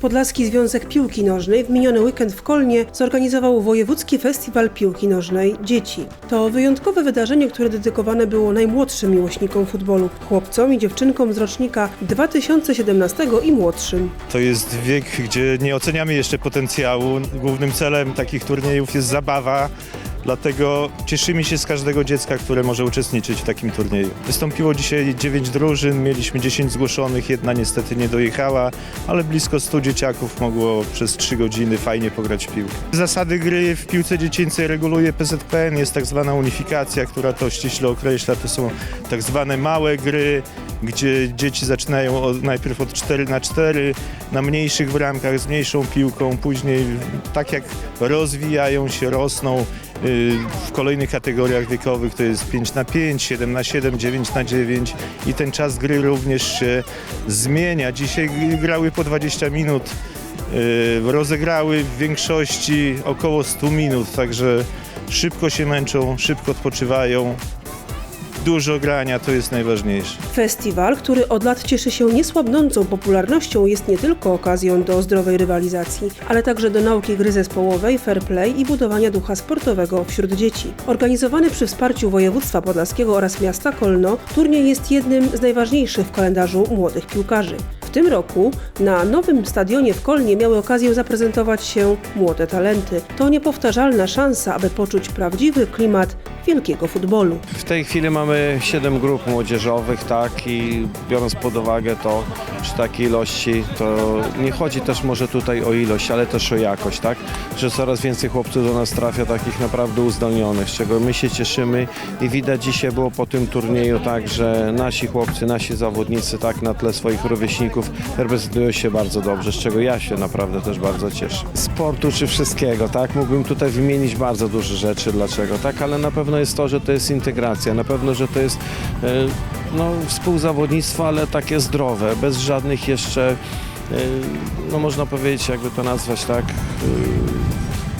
Podlaski Związek Piłki Nożnej w miniony weekend w Kolnie zorganizował Wojewódzki Festiwal Piłki Nożnej Dzieci. To wyjątkowe wydarzenie, które dedykowane było najmłodszym miłośnikom futbolu, chłopcom i dziewczynkom z rocznika 2017 i młodszym. To jest wiek, gdzie nie oceniamy jeszcze potencjału. Głównym celem takich turniejów jest zabawa. Dlatego cieszymy się z każdego dziecka, które może uczestniczyć w takim turnieju. Wystąpiło dzisiaj 9 drużyn, mieliśmy 10 zgłoszonych, jedna niestety nie dojechała, ale blisko 100 dzieciaków mogło przez 3 godziny fajnie pograć w piłkę. Zasady gry w piłce dziecięcej reguluje PZPN, jest tak zwana unifikacja, która to ściśle określa. To są tak zwane małe gry, gdzie dzieci zaczynają od, najpierw od 4 na 4 na mniejszych bramkach z mniejszą piłką, później tak jak rozwijają się, rosną w kolejnych kategoriach wiekowych to jest 5 na 5, 7 na 7, 9 na 9 i ten czas gry również się zmienia. Dzisiaj grały po 20 minut, y, rozegrały w większości około 100 minut, także szybko się męczą, szybko odpoczywają. Dużo grania to jest najważniejsze. Festiwal, który od lat cieszy się niesłabnącą popularnością, jest nie tylko okazją do zdrowej rywalizacji, ale także do nauki gry zespołowej, fair play i budowania ducha sportowego wśród dzieci. Organizowany przy wsparciu województwa podlaskiego oraz miasta Kolno, turniej jest jednym z najważniejszych w kalendarzu młodych piłkarzy. W tym roku na nowym stadionie w Kolnie miały okazję zaprezentować się młode talenty. To niepowtarzalna szansa, aby poczuć prawdziwy klimat wielkiego futbolu. W tej chwili mamy 7 grup młodzieżowych, tak, i biorąc pod uwagę to przy takiej ilości, to nie chodzi też może tutaj o ilość, ale też o jakość, tak, że coraz więcej chłopców do nas trafia takich naprawdę uzdolnionych, z czego my się cieszymy i widać dzisiaj było po tym turnieju tak, że nasi chłopcy, nasi zawodnicy, tak, na tle swoich rówieśników reprezentują się bardzo dobrze, z czego ja się naprawdę też bardzo cieszę. Sportu czy wszystkiego, tak, mógłbym tutaj wymienić bardzo dużo rzeczy, dlaczego, tak, ale na pewno jest to, że to jest integracja, na pewno, że to jest e, no, współzawodnictwo, ale takie zdrowe, bez żadnych jeszcze, e, no można powiedzieć, jakby to nazwać tak, e,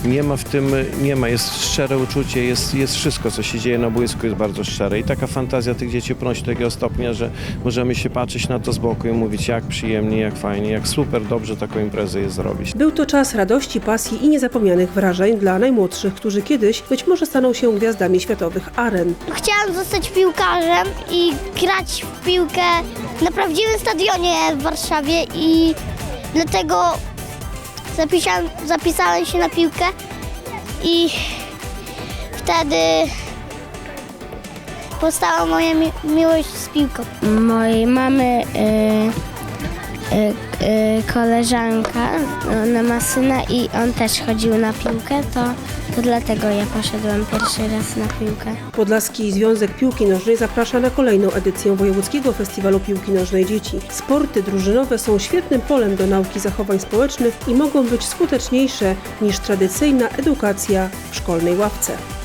nie ma w tym, nie ma, jest szczere uczucie, jest, jest wszystko, co się dzieje na boisku jest bardzo szczere i taka fantazja tych dzieci prosi do takiego stopnia, że możemy się patrzeć na to z boku i mówić jak przyjemnie, jak fajnie, jak super dobrze taką imprezę jest zrobić. Był to czas radości, pasji i niezapomnianych wrażeń dla najmłodszych, którzy kiedyś być może staną się gwiazdami światowych aren. Chciałam zostać piłkarzem i grać w piłkę na prawdziwym stadionie w Warszawie i dlatego zapisałem, zapisałem się na piłkę i wtedy powstała moja mi- miłość z piłką. mojej mamy y, koleżanka, ona ma syna i on też chodził na piłkę, to, to dlatego ja poszedłem pierwszy raz na piłkę. Podlaski Związek Piłki Nożnej zaprasza na kolejną edycję Wojewódzkiego Festiwalu Piłki Nożnej Dzieci. Sporty drużynowe są świetnym polem do nauki zachowań społecznych i mogą być skuteczniejsze niż tradycyjna edukacja w szkolnej ławce.